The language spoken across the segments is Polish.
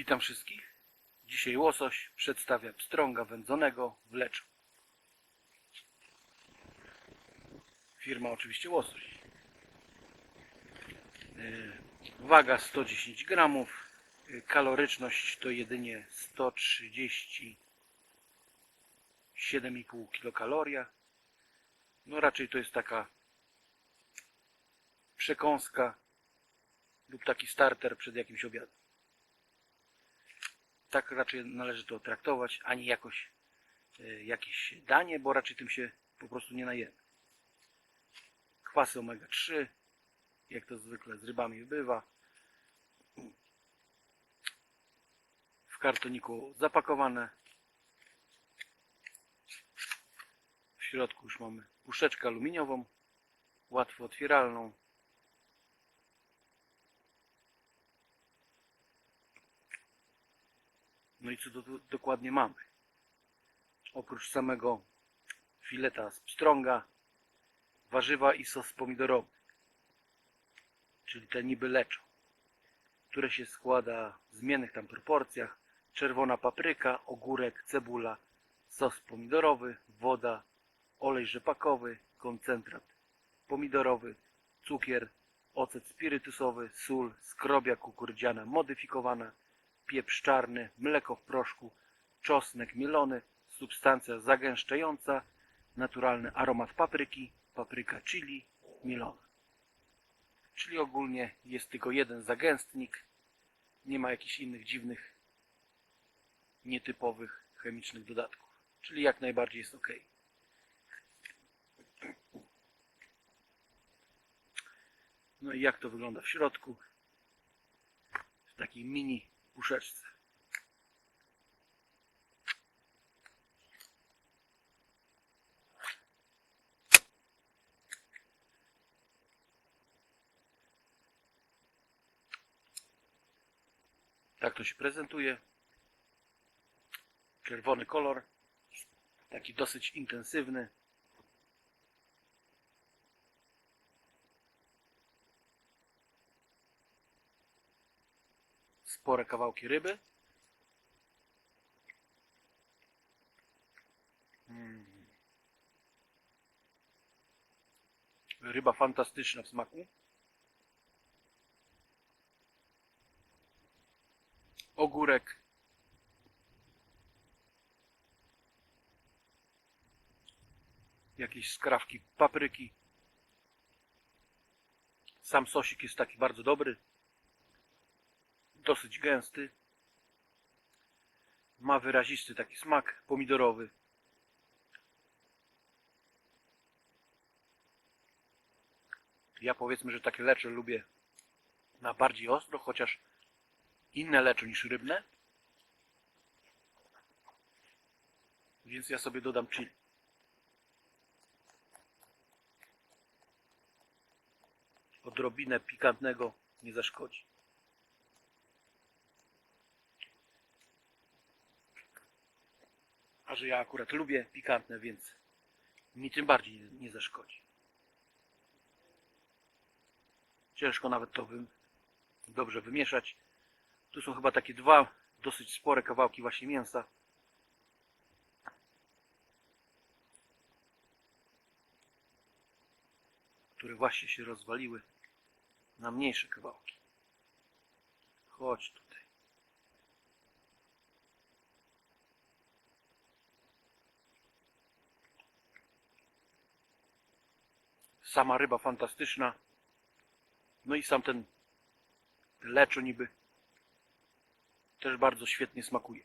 Witam wszystkich. Dzisiaj łosoś przedstawia pstrąga wędzonego w leczu. Firma oczywiście łosoś. Yy, Waga 110 gramów. Yy, Kaloryczność to jedynie 137,5 kilokaloria. No raczej to jest taka przekąska lub taki starter przed jakimś obiadem. Tak raczej należy to traktować, ani jakoś e, jakieś danie, bo raczej tym się po prostu nie najemy. Kwasy omega-3, jak to zwykle z rybami bywa. W kartoniku zapakowane. W środku już mamy puszeczkę aluminiową, łatwo otwieralną. No i co do, dokładnie mamy? Oprócz samego fileta z pstrąga, warzywa i sos pomidorowy, czyli te niby leczo, które się składa w zmiennych tam proporcjach. Czerwona papryka, ogórek, cebula, sos pomidorowy, woda, olej rzepakowy, koncentrat pomidorowy, cukier, ocet spirytusowy, sól, skrobia kukurydziana modyfikowana, pieprz czarny, mleko w proszku, czosnek mielony, substancja zagęszczająca, naturalny aromat papryki, papryka chili, mielona. Czyli ogólnie jest tylko jeden zagęstnik, nie ma jakichś innych dziwnych, nietypowych chemicznych dodatków. Czyli jak najbardziej jest ok. No i jak to wygląda w środku? W takiej mini puszeczce. Tak to się prezentuje. Czerwony kolor. Taki dosyć intensywny. Spore kawałki ryby. Mm. Ryba fantastyczna w smaku. Ogórek. Jakieś skrawki papryki. Sam sosik jest taki bardzo dobry dosyć gęsty. Ma wyrazisty taki smak pomidorowy. Ja powiedzmy, że takie lecze lubię na bardziej ostro, chociaż inne leczo niż rybne. Więc ja sobie dodam chili. Odrobinę pikantnego nie zaszkodzi. A że ja akurat lubię pikantne, więc mi tym bardziej nie, zaszkodzi. Ciężko nawet to wy, dobrze wymieszać. Tu są chyba takie dwa dosyć spore kawałki właśnie mięsa. Które właśnie się rozwaliły na mniejsze kawałki. Chodź tutaj. Sama ryba fantastyczna. No i sam ten leczo niby też bardzo świetnie smakuje.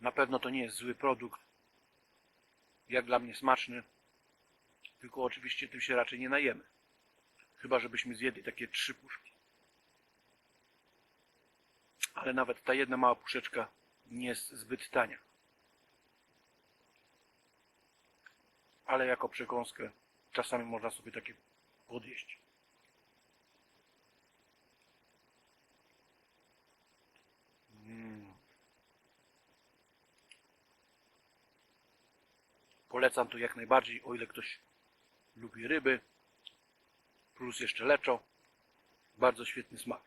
Na pewno to nie jest zły produkt. Jak dla mnie smaczny. Tylko oczywiście tym się raczej nie najemy. Chyba żebyśmy zjedli takie trzy puszki. Ale nawet ta jedna mała puszeczka nie jest zbyt tania. Ale jako przekąskę czasami można sobie takie podjeść. Mm. Polecam to jak najbardziej, o ile ktoś lubi ryby, plus jeszcze leczo. Bardzo świetny smak.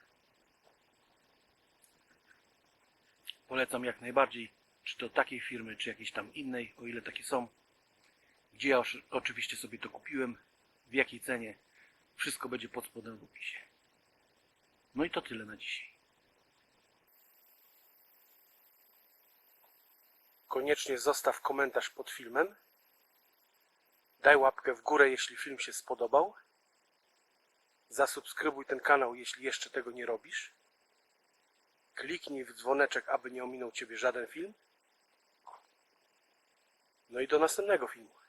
Polecam jak najbardziej, czy to takiej firmy, czy jakiejś tam innej, o ile takie są. Gdzie ja oczywiście sobie to kupiłem, w jakiej cenie. Wszystko będzie pod spodem w opisie. No i to tyle na dzisiaj. Koniecznie zostaw komentarz pod filmem. Daj łapkę w górę, jeśli film się spodobał. Zasubskrybuj ten kanał, jeśli jeszcze tego nie robisz. Kliknij w dzwoneczek, aby nie ominął Ciebie żaden film. No i do następnego filmu.